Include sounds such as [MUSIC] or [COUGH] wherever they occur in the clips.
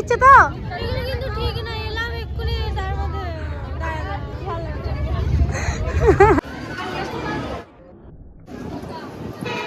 দিচ্ছে তো।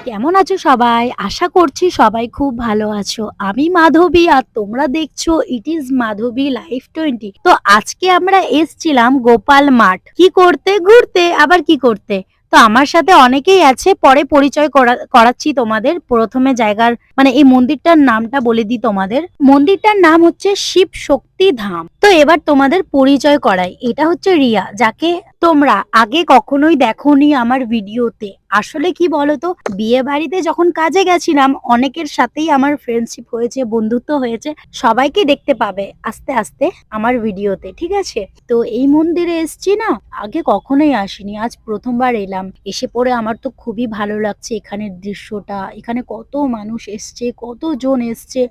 কেমন আছো সবাই? আশা করছি সবাই খুব ভালো আছো। আমি মাধবী আর তোমরা দেখছ it is Madhabi life twenty তো আজকে আমরা এসছিলাম গোপাল মাঠ। কি করতে ঘুরতে আবার কি করতে? তো আমার সাথে অনেকেই আছে, পরে পরিচয় করা- করাচ্ছি তোমাদের। প্রথমে জায়গার মানে এই মন্দিরটার নামটা বলে দিই তোমাদের। মন্দিরটার নাম হচ্ছে শিব শক্তি ধাম। তো এবার তোমাদের পরিচয় করাই। এটা হচ্ছে রিয়া, যাকে তোমরা আগে কখনোই দেখোনি আমার ভিডিওতে। আসলে কি বলতো, বিয়ে বাড়িতে যখন কাজে গেছিলাম, অনেকের সাথেই আমার ফ্রেন্ডশিপ হয়েছে, বন্ধুত্ব হয়েছে, সবাইকে দেখতে পাবে আস্তে আস্তে আমার ভিডিওতে, ঠিক আছে? তো এই মন্দিরে এসছি না, আগে কখনোই আসিনি, আজ প্রথমবার এলাম। এসে পরে আমার তো খুবই ভালো লাগছে এখানের দৃশ্যটা, এখানে কত মানুষ এসছে, কতজন এসছে।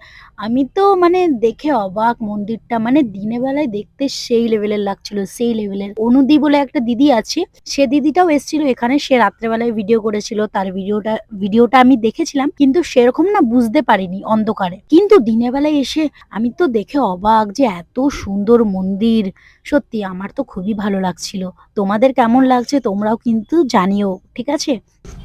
আমি তো মানে দেখে অবাক মন্দিরটা মানে দিনে বেলায় দেখতে সেই লেভেলের লাগছিল, সেই লেভেলের অনুদি বলে একটা দিদি আছে, সে দিদিটাও এসেছিল এখানে, সে রাত্রেবেলায় ভিডিও করেছিল, তার ভিডিওটা ভিডিওটা আমি দেখেছিলাম, কিন্তু সেরকম না বুঝতে পারিনি অন্ধকারে। কিন্তু দিনের বেলায় এসে আমি তো দেখে অবাক যে এত সুন্দর মন্দির, সত্যি আমার তো খুবই ভালো লাগছিল। তোমাদের কেমন লাগছে তোমরাও কিন্তু জানিও, ঠিক আছে?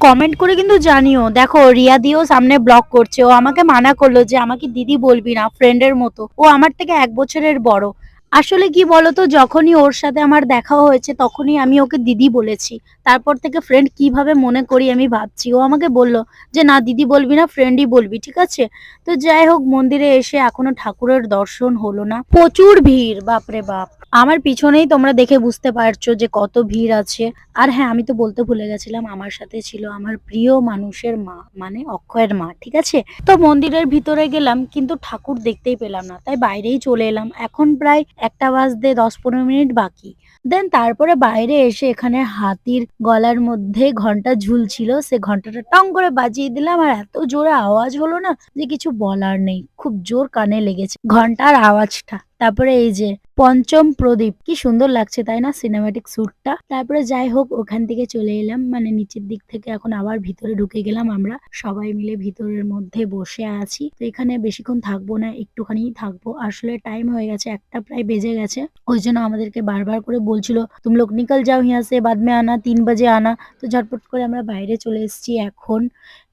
কমেন্ট করে কিন্তু জানিও। দেখো, রিয়া দিও সামনে ব্লগ করছে, ও আমাকে মানা করল যে আমাকে দিদি বলবি না ফ্রেন্ডের মতো। ও আমার থেকে এক বছরের বড়। আসলে কি বলতো, যখনই ওর সাথে আমার দেখা হয়েছে, তখনই আমি ওকে দিদি বলেছি। তারপর থেকে ফ্রেন্ড কীভাবে মনে করি আমি ভাবছি। ও আমাকে বলল যে, না, দিদি বলবি না ফ্রেন্ডই বলবি, ঠিক আছে? তো যাই হোক, মন্দিরে এসে এখনও ঠাকুরের দর্শন হলো না। প্রচুর ভিড় বাপরে বাপ। আমার পিছনেই তোমরা দেখে বুঝতে পারছ যে, কত ভিড় আছে। আর হ্যাঁ আমি তো বলতে ভুলে গেছিলাম, আমার সাথে ছিল আমার প্রিয় মানুষের মা মানে অক্ষয়ের মা, ঠিক আছে? তো মন্দিরের ভিতরে গেলাম, কিন্তু ঠাকুর দেখতেই পেলাম না। তাই বাইরেই চলে এলাম। এখন প্রায় একটা বাজতে দশ পনেরো মিনিট বাকি। দেন তারপরে বাইরে এসে এখানে হাতির গলার মধ্যে ঘণ্টা ঝুলছিল, সে ঘন্টাটা টং করে বাজিয়ে দিলাম আর এত জোরে আওয়াজ হলো না যে কিছু বলার নেই। খুব জোর কানে লেগেছে। ঘণ্টার আওয়াজটা। তারপরে এই যে পঞ্চম প্রদীপ, কি সুন্দর লাগছে তাই না সিনেমাটিক শ্যুটটা তারপরে যাই হোক, ওখান থেকে চলে এলাম মানে নিচের দিক থেকে এখন আবার ভিতরে ঢুকে গেলাম আমরা। সবাই মিলে ভিতরের মধ্যে বসে আছি। তো এখানে বেশিক্ষণ থাকব না, একটুখানি থাকব। আসলে টাইম হয়ে গেছে, একটা প্রায় বেজে গেছে। ওই জন্য আমাদেরকে বারবার করে বলছিল, তুমি লোক নিকল যাও হিয়া সে, বাদ আনা, তিন বাজে আনা। তো ঝটপট করে আমরা বাইরে চলে এসেছি এখন।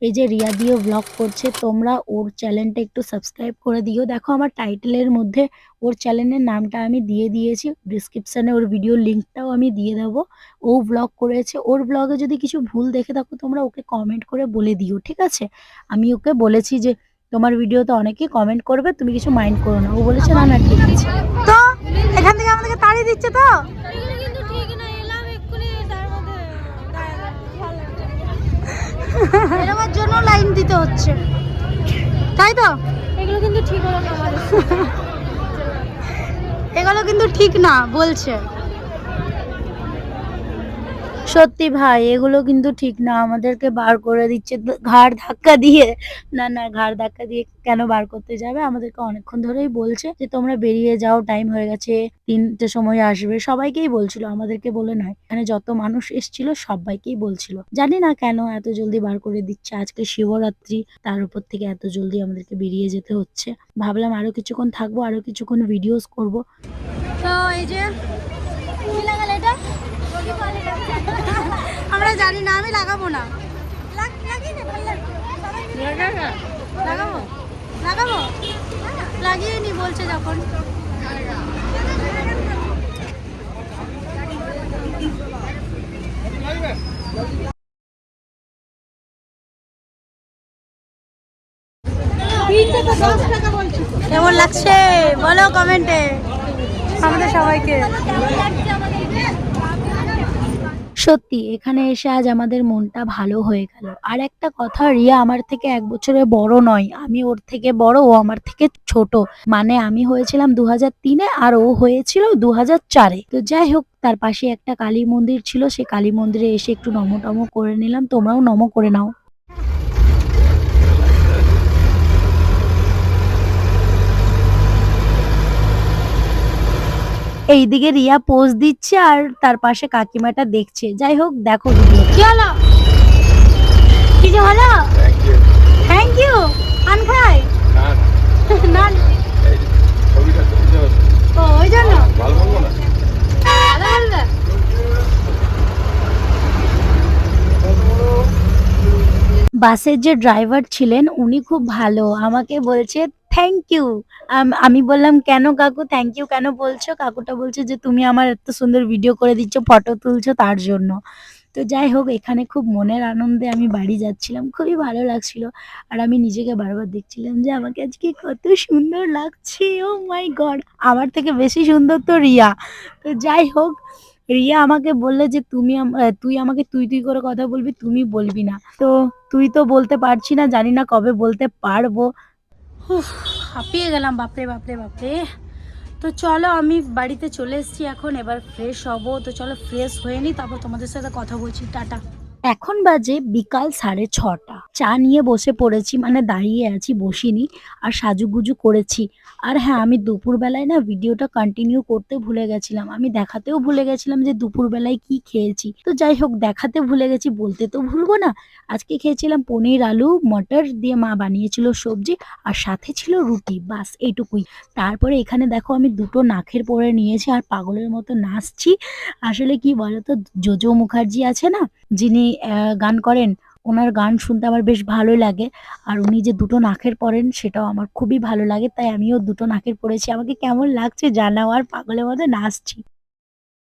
এই যে রিয়া দিও ব্লগ করছে, তোমরা ওর চ্যানেলটা একটু সাবস্ক্রাইব করে দিও। দেখো আমার টাইটেলের মধ্যে ওর চ্যানেলের নামটা আমি দিয়ে দিয়েছি ডিসক্রিপশানে ওর ভিডিও লিঙ্কটাও আমি দিয়ে দেবো। ও ব্লগ করেছে, ওর ব্লগে যদি কিছু ভুল দেখে থাকো, তোমরা ওকে কমেন্ট করে বলে দিও, ঠিক আছে? আমি ওকে বলেছি যে, তোমার ভিডিওতে অনেকেই কমেন্ট করবে, তুমি কিছু মাইন্ড করো না। ও বলেছে, না না, ঠিক আছে। তো, এখান থেকে আমাদেরকে তাড়িয়ে দিচ্ছে তো এগুলো কিন্তু ঠিক না এলাম এক্ষুনি তার মধ্যে দাঁড়ালাম। ভালো এরকমের জন্য লাইন দিতে হচ্ছে। তাই তো? এগুলো কিন্তু ঠিক হলো না এগুলো কিন্তু ঠিক না বলছে। সত্যি ভাই, এগুলো কিন্তু ঠিক না। আমাদেরকে বার করে দিচ্ছে, ঘাড় ধাক্কা দিয়ে। না না, ঘাড় ধাক্কা দিয়ে কেন বার করতে যাবে? আমাদেরকে অনেকক্ষণ ধরেই বলছে যে, তোমরা বেরিয়ে যাও টাইম হয়ে গেছে, তিনটে সময় আসবে। সবাইকেই বলছিল, আমাদেরকে বলে নয়। এখানে যত মানুষ এসছিল, সবাইকেই বলছিল। জানি না কেন এত জলদি বার করে দিচ্ছে। আজকে শিবরাত্রি, তার উপর থেকে এত জলদি আমাদেরকে বেরিয়ে যেতে হচ্ছে। ভাবলাম আরও কিছুক্ষণ থাকব, আরও কিছুক্ষণ ভিডিওস করব। তো এই যে কি লাগালে এটা আমরা জানি না আমি লাগাবো না। লাগাবো? লাগাবো? লাগিয়ে নি বলছে যখন। কেমন লাগছে? বলো কমেন্টে। আমাদের সবাইকে। সত্যি, এখানে এসে আজ আমাদের মনটা ভালো হয়ে গেল। আর একটা কথা, রিয়া আমার থেকে এক বছরে বড় নয়। আমি ওর থেকে বড়, ও আমার থেকে ছোট। মানে আমি হয়েছিলাম দু হাজার তিনে আর ও হয়েছিল দু হাজার চারে। তো যাই হোক, তার পাশে একটা কালী মন্দির ছিল। সে কালী মন্দিরে এসে একটু নমো টম করে নিলাম। তোমরাও নম করে নাও। এইদিকে রিয়া পোজ দিচ্ছে আর তার পাশে কাকিমাটা দেখছে। যাই হোক দেখো কি হলো? হলো? থ্যাংক ইউ পান খাই [LAUGHS] বাসের যে ড্রাইভার ছিলেন উনি খুব ভালো। আমাকে বলছে থ্যাংক ইউ আমি বললাম, কেন কাকু? থ্যাংক ইউ কেন বলছো? কাকুটা বলছে যে, তুমি আমার এত সুন্দর ভিডিও করে দিচ্ছ ফটো তুলছো তার জন্য। তো যাই হোক, এখানে খুব মনের আনন্দে আমি বাড়ি যাচ্ছিলাম। খুবই ভালো লাগছিল। আর আমি নিজেকে বারবার দেখছিলাম যে, আমাকে আজকে কত সুন্দর লাগছে ও মাই গড আমার থেকে বেশি সুন্দর তো রিয়া। তো যাই হোক, রিয়া আমাকে বললে যে, তুমি তুই আমাকে তুই তুই করে কথা বলবি, তুমি বলবি না। তো তুই তো বলতে পারছি না, জানি না কবে বলতে পারব। হাঁপিয়ে গেলাম, বাপরে বাপরে বাপরে। তো চলো, আমি বাড়িতে চলে এসেছি এখন, এবার ফ্রেশ হব। তো চলো ফ্রেশ হয়ে নি, তারপর তোমাদের সাথে কথা বলছি। টাটা। এখন বাজে বিকাল সাড়ে ছটা। চা নিয়ে বসে পড়েছি মানে দাঁড়িয়ে আছি, বসিনি, আর সাজুগুজু করেছি। আর হ্যাঁ আমি দুপুরবেলায় না ভিডিওটা কন্টিনিউ করতে ভুলে গেছিলাম। আমি দেখাতেও ভুলে গেছিলাম যে দুপুরবেলায় কি খেয়েছি। তো যাই হোক, দেখাতে ভুলে গেছি, বলতে তো ভুলবো না। আজকে খেয়েছিলাম পনির আলু, মটর দিয়ে মা বানিয়েছিল সবজি, আর সাথে ছিল রুটি, বাস এইটুকুই। তারপরে এখানে দেখো, আমি দুটো নাকের পরে নিয়েছি, আর পাগলের মতো নাচছি। আসলে কি বলতো, জোজো মুখার্জি আছে না, যিনি গান করেন ওনার গান শুনতে আমার বেশ ভালো লাগে। আর উনি যে দুটো নাকের পরেন, সেটাও আমার খুবই ভালো লাগে। তাই আমিও দুটো নাকের পরেছি। আমাকে কেমন লাগছে জানাও, আর পাগলের মধ্যে নাচছি।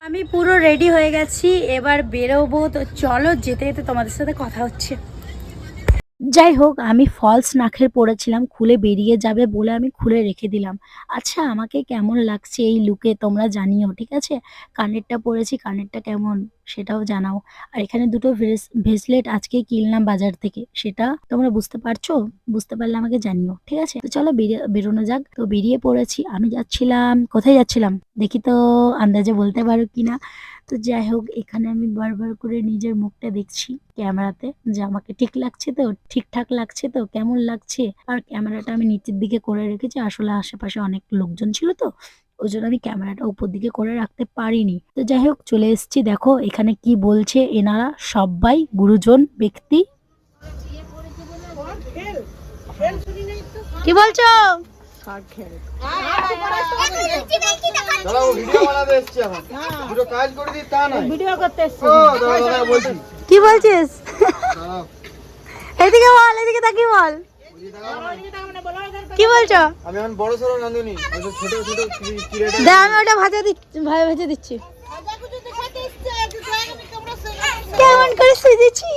আমি পুরো রেডি হয়ে গেছি। এবার বেরোবো। তো চলো, যেতে যেতে তোমাদের সাথে কথা হচ্ছে। যাই হোক আমি ফলস নাখের পড়েছিলাম, খুলে বেরিয়ে যাবে বলে আমি খুলে রেখে দিলাম। আচ্ছা আমাকে কেমন লাগছে এই লুকে তোমরা জানিও, ঠিক আছে? কানেরটা পরেছি, কানেরটা কেমন? সেটাও জানাও। আর এখানে দুটো ভেসলেট আজকে কিনলাম বাজার থেকে। সেটা তোমরা বুঝতে পারছ? বুঝতে পারলে আমাকে জানিও, ঠিক আছে? তো চলো বেরোনো যাক। তো বেরিয়ে পড়েছি, আমি যাচ্ছিলাম। কোথায় যাচ্ছিলাম? দেখি তো আন্দাজে বলতে পারো কিনা। তো যাই হোক, এখানে আমি বারবার করে নিজের মুখটা দেখছি ক্যামেরাতে যে আমাকে ঠিক লাগছে তো? ঠিকঠাক লাগছে তো? কেমন লাগছে? আর ক্যামেরাটা আমি নিচের দিকে করে রেখেছি। আসলে আশেপাশে অনেক লোকজন ছিল তো, ওই জন্য আমি ক্যামেরাটা উপর দিকে করে রাখতে পারিনি। তো যাই হোক, চলে এসেছি। দেখো, এখানে কি বলছে এনারা? সবাই গুরুজন ব্যক্তি। কি বলছো? বলছি কি বলছিস এদিকে বল এদিকে তাকি বল কি বলছো আমি এখন বড় ওই সব ছোট ছোট কি- আমি ওটা ভাজা দিচ্ছি ভাজা ভেজে দিচ্ছি কেমন করে সেজেছি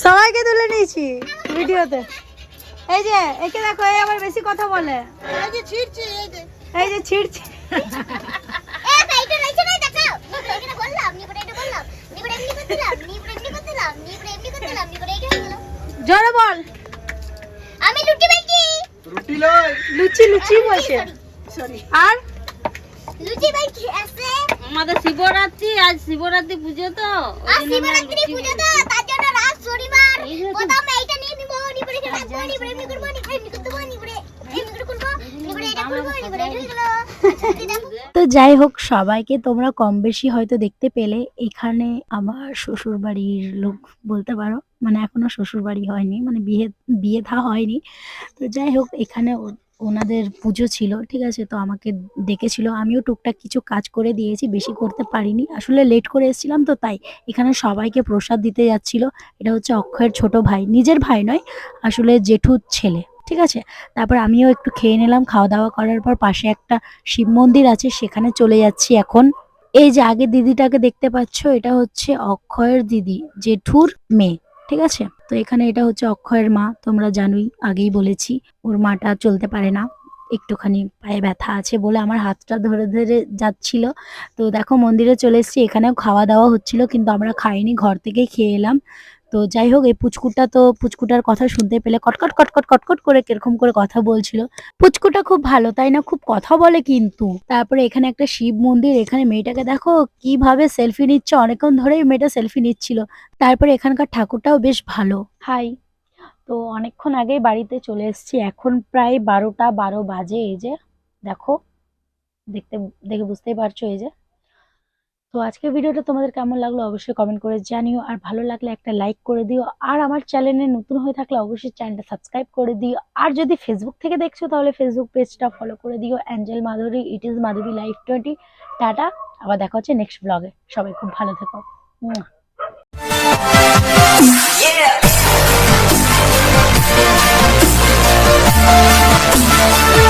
সবাইকে তুলে নিয়েছি ভিডিওতে এই যে একে দেখো এই আবার বেশি কথা বলে। এই যে ছিড়ছি জোরে বল। আমি লুটি বাইকি রুটি লয় লুচি লুচি বলছে। আর? লুচি বাইকি আছে। আমাদের শিবরাত্রি আজ শিবরাত্রি পুজো তো আর শিবরাত্রি পুজো তো তার জন্য রাত শনিবার এই যে তো- প্রথমে এইটা নিয়ে নিবো নিবরে এটা রাখব নিবরে আচ্ছা তো যাই হোক, সবাইকে তোমরা কম বেশি হয়তো দেখতে পেলে। এখানে আমার শ্বশুর বাড়ির লোক বলতে পারো। মানে এখনও শ্বশুর বাড়ি হয়নি মানে বিয়ে বিয়ে থা হয়নি। তো যাই হোক, এখানে ওনাদের পুজো ছিল, ঠিক আছে? তো আমাকে ডেকেছিল। আমিও টুকটাক কিছু কাজ করে দিয়েছি, বেশি করতে পারিনি। আসলে লেট করে এসেছিলাম তো, তাই এখানে সবাইকে প্রসাদ দিতে যাচ্ছিল। এটা হচ্ছে অক্ষয়ের ছোট ভাই। নিজের ভাই নয়, আসলে জেঠুর ছেলে, ঠিক আছে? তারপর আমিও একটু খেয়ে নিলাম। খাওয়া দাওয়া করার পর পাশে একটা শিব মন্দির আছে, সেখানে চলে যাচ্ছি এখন। এই যে আগে দিদিটাকে দেখতে পাচ্ছ, এটা হচ্ছে অক্ষয়ের দিদি, জেঠুর মেয়ে। ঠিক আছে? তো এখানে এটা হচ্ছে অক্ষয়ের মা, তোমরা জানোই, আগেই বলেছি, ওর মাটা চলতে পারে না। একটুখানি পায়ে ব্যথা আছে বলে আমার হাতটা ধরে ধরে যাচ্ছিল। তো দেখো মন্দিরে চলে এসেছি, এখানেও খাওয়া দাওয়া হচ্ছিল, কিন্তু আমরা খাইনি, ঘর থেকেই খেয়ে এলাম। তো যাই হোক, এই পুচকুটা তো, পুচকুটার কথা শুনতে পেলে কটকট কটকট কটকট করে কীরকম করে কথা বলছিল। পুচকুটা খুব ভালো, তাই না? খুব কথা বলে কিন্তু। তারপরে এখানে একটা শিব মন্দির, এখানে মেয়েটাকে দেখো কীভাবে সেলফি নিচ্ছে। অনেকক্ষণ ধরেই মেয়েটা সেলফি নিচ্ছিল। তারপরে এখানকার ঠাকুরটাও বেশ ভালো। হাই তো অনেকক্ষণ আগেই বাড়িতে চলে এসেছি। এখন প্রায় বারোটা বারো বাজে এই যে। দেখো, দেখতে, দেখে বুঝতেই পারছ এই যে। তো আজকের ভিডিওটা তোমাদের কেমন লাগল অবশ্যই কমেন্ট করে জানিও, আর ভালো লাগলে একটা লাইক করে দিও, আর আমার চ্যানেলে নতুন হয়ে থাকলে অবশ্যই চ্যানেলটা সাবস্ক্রাইব করে দিও, আর যদি ফেসবুক থেকে দেখছ তাহলে ফেসবুক পেজটা ফলো করে দিও angel Madhuri it is Madhuri life twenty ta ta, আবার দেখা হচ্ছে নেক্সট ব্লগে সবাই খুব ভালো থেকো Yeah!